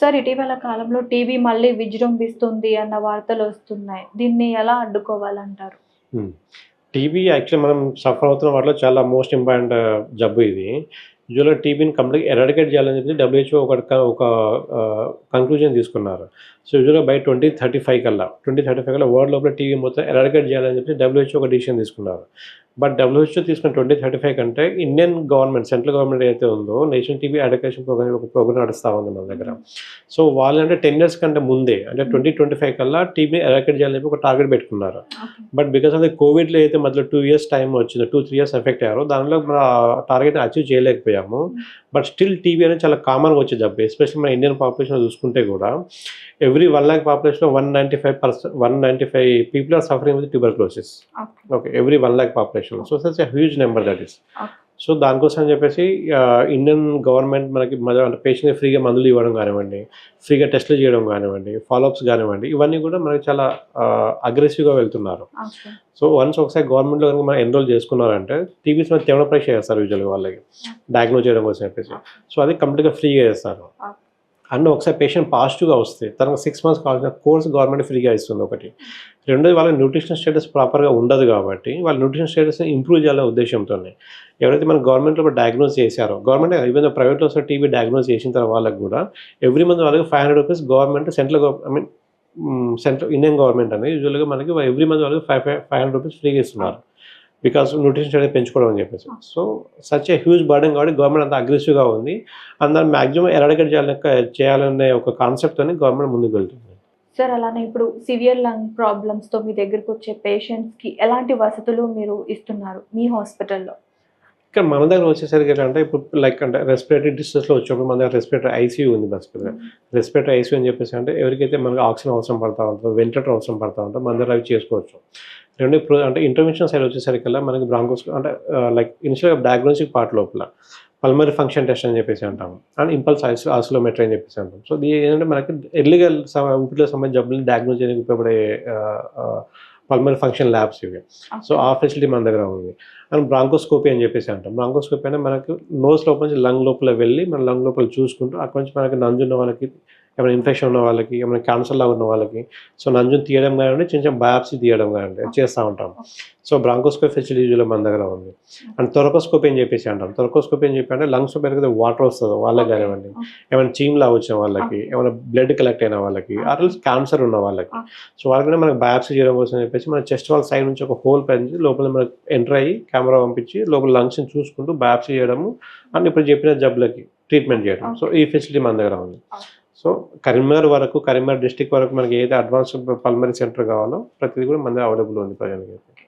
Sir ఇటీవల కాలంలో TV మళ్ళీ విజృంభిస్తుంది అన్న వార్తలు వస్తున్నాయి. దీన్ని ఎలా అడ్డుకోవాలంటారు? టీబీ యాక్చువల్లీ మనం సఫర్ అవుతున్న వాటిలో చాలా మోస్ట్ ఇంపార్టెంట్ జబ్బు ఇది. యూజువల్గా టీబీని కంప్లీట్ ఎరాడికేట్ చేయాలని చెప్పి డబ్ల్యూహెచ్ఓ ఒక ఒక కంక్లూజన్ తీసుకున్నారు. సో యూజువల్గా బై ట్వంటీ థర్టీ ఫైవ్ కల్లా ట్వంటీ థర్టీ ఫైవ్ కల్లా వరల్డ్ లోపల టీవీ మొత్తం ఎరాడికేట్ చేయాలని చెప్పి డబ్ల్యూహెచ్ఓ ఒక డిసిషన్ తీసుకున్నారు. బట్ డబ్ల్యూహెచ్ఓ తీసుకున్న ట్వంటీ థర్టీ ఫైవ్ కంటే ఇండియన్ గవర్నమెంట్ సెంట్రల్ గవర్నమెంట్ ఏదైతే ఉందో నేషనల్ టీవీ ఎడ్యుకేషన్ ప్రోగ్రామ్ ఒక ప్రోగ్రామ్ నడుస్తూ ఉంది మన దగ్గర. సో వాళ్ళంటే టెన్ ఇయర్స్ కంటే ముందే అంటే ట్వంటీ ట్వంటీ ఫైవ్ కల్లా టీవీని ఎరాడికేట్ చేయాలని చెప్పి ఒక టార్గెట్ పెట్టుకున్నారు. బట్ బికాస్ ఆఫ్ ద కోవిడ్లో అయితే మధ్యలో టూ ఇయర్స్ టైం వచ్చింది టూ త్రీ ఇయర్స్ ఎఫెక్ట్ అయ్యారు దానిలో మన టార్గెట్ అచీవ్ చేయలేకపోయాము. బట్ స్టిల్ టీవీ అనేది చాలా కామన్గా వచ్చే జబ్బు ఎస్పెషల్లీ మన ఇండియన్ పాపులేషన్ చూసుకుంటే కూడా every one lakh పాపులేషన్లో one ninety five percent one ninety five people are suffering with tuberculosis okay every one lakh population so such a huge number that is. So దానికోసం అని చెప్పేసి ఇండియన్ గవర్నమెంట్ మనకి మన- అంటే పేషెంట్కి ఫ్రీగా మందులు ఇవ్వడం కానివ్వండి ఫ్రీగా టెస్టులు చేయడం కానివ్వండి ఫాలోఅప్స్ కానివ్వండి ఇవన్నీ కూడా మనకి చాలా అగ్రెసివ్గా వెళ్తున్నారు. సో వన్స్ ఒకసారి గవర్నమెంట్లో కనుక మనం ఎన్రోల్ చేసుకున్నారంటే టీవీస్ మీద తీవ్ర పరీక్ష చేస్తారు యూజువల్గా వాళ్ళకి. డయాగ్నోజ్ చేయడం కోసం చెప్పేసి. సో అది కంప్లీట్గా ఫ్రీగా చేస్తారు. అండ్ ఒకసారి పేషెంట్ పాజిటివ్గా వస్తే తనకు సిక్స్ మంత్స్ కావాల్సిన కోర్స్ గవర్నమెంట్ ఫ్రీగా ఇస్తుంది ఒకటి. రెండోది వాళ్ళ న్యూట్రిషన్ స్టేటస్ ప్రాపర్గా ఉండదు కాబట్టి వాళ్ళ న్యూట్రిషన్ స్టేటస్ని ఇంప్రూవ్ చేయాలనే ఉద్దేశంతో ఎవరైతే మన గవర్నమెంట్లో డయాగ్నోస్ చేశారో గవర్నమెంట్ ఈవెన్ ప్రైవేట్లో వస్తే టీవీ డయాగ్నోస్ చేసిన తర్వాత వాళ్ళకి కూడా ఎవ్రీ మంత్ వాళ్ళకి five hundred rupees government central I mean central Indian government అనేది యూజువల్గా మనకి ఎవ్రీ మంత్ వాళ్ళకి five five five hundred rupees ఫ్రీగా ఇస్తున్నారు. బికాస్ న్యూట్రిషన్ స్టేటస్ పెంచుకోవడం అని చెప్పేసి. So such a huge burden కాబట్టి గవర్నమెంట్ అంత అగ్రెసివ్గా ఉంది. దాన్ని మ్యాక్సిమం ఎరాడికేట్ చేయాలని చేయాలనే ఒక కాన్సెప్ట్ అని గవర్నమెంట్ ముందుకు వెళ్తుంది. సార్ అలానే ఇప్పుడు సివియర్ లంగ్ ప్రాబ్లమ్స్తో మీ దగ్గరకు వచ్చే పేషెంట్స్కి ఎలాంటి వసతులు మీరు ఇస్తున్నారు మీ హాస్పిటల్లో ఇక్కడ మన దగ్గర వచ్చేసరికి ఏంటంటే ఇప్పుడు లైక్ అంటే రెస్పిరేటరీ డిస్ట్రెస్లో వచ్చినప్పుడు మన దగ్గర రెస్పిరేటరీ ఐసీయూ ఉంది బస్సులో రెస్పిరేటరీ ఐసీయూ అని చెప్పేసి అంటే ఎవరికైతే మనకి ఆక్సిజన్ అవసరం పడతా ఉంటుందో వెంటిలేటర్ అవసరం పడతా ఉంటుందో మన దగ్గర అవి చేసుకోవచ్చు. రెండు ప్రో అంటే ఇంటర్వెన్షన్ సైడ్ వచ్చేసరికల్లా మనకి బ్రాంకోస్ అంటే లైక్ ఇనిషియల్గా డయాగ్నోస్టిక్ పార్ట్ లోపల పల్మరీ ఫంక్షన్ టెస్ట్ అని చెప్పేసి అంటాము. అండ్ ఇంపల్స్ ఐస్ ఆసిలోమెట్రీ అని చెప్పేసి అంటాం సో ఇది ఏంటంటే మనకి ఎర్లీగా ఊపిరిలో సంబంధించిన జబ్బులు డయాగ్నోస్ చేయడానికి ఉపయోగపడే పల్మరీ ఫంక్షన్ ల్యాబ్స్ ఇవి. సో ఆ ఫెసిలిటీ మన దగ్గర ఉంది. అండ్ బ్రాంకోస్కోపీ అని చెప్పేసి అంటాం. బ్రాంకోస్కోపీ అంటే మనకి నోస్ లోపల నుంచి లంగ్ లోపల వెళ్ళి మన లంగ్ లోపల చూసుకుంటూ అక్కడ నుంచి మనకి నంజున్న వాళ్ళకి ఏమైనా ఇన్ఫెక్షన్ ఉన్న వాళ్ళకి ఏమైనా క్యాన్సర్ లాగా ఉన్న వాళ్ళకి. సో నంజుని తీయడం కానివ్వండి చిన్న చిన్న బయాప్సీ తీయడం కానివ్వండి చేస్తూ ఉంటాం. సో బ్రాంకోస్కోపీ ఫెసిలిటీ యూజువల్గా మన దగ్గర ఉంది. అండ్ థొరకోస్కోపీ అని చెప్పేసి అంటాం. థొరకోస్కోపీ అని చెప్పి అంటే లంగ్స్ పెరిగితే వాటర్ వస్తుందో వాళ్ళకి కానివ్వండి. ఏమైనా చీమ్లా వచ్చిన వాళ్ళకి ఏమైనా బ్లడ్ కలెక్ట్ అయిన వాళ్ళకి అట్లా క్యాన్సర్ ఉన్న వాళ్ళకి. సో వాళ్ళకి మనకి బయాప్సీ చేయడం కోసం చెప్పేసి మన చెస్ట్ వాళ్ళ సైడ్ నుంచి ఒక హోల్ పెంచి లోపల మనకి ఎంటర్ అయ్యి కెమెరా పంపించి లోపల లంగ్స్ని చూసుకుంటూ బయాప్సీ చేయడము. అండ్ ఇప్పుడు చెప్పిన జబ్బులకి ట్రీట్మెంట్ చేయడం. సో ఈ ఫెసిలిటీ మన దగ్గర ఉంది. సో కరీంనగర్ వరకు కరీంనగర్ డిస్టిక్ వరకు మనకి ఏది అడ్వాన్స్ పల్మరీ సెంటర్ కావాలో ప్రతిదీ కూడా మన అవైలబుల్ ఉంది ప్రజలకి.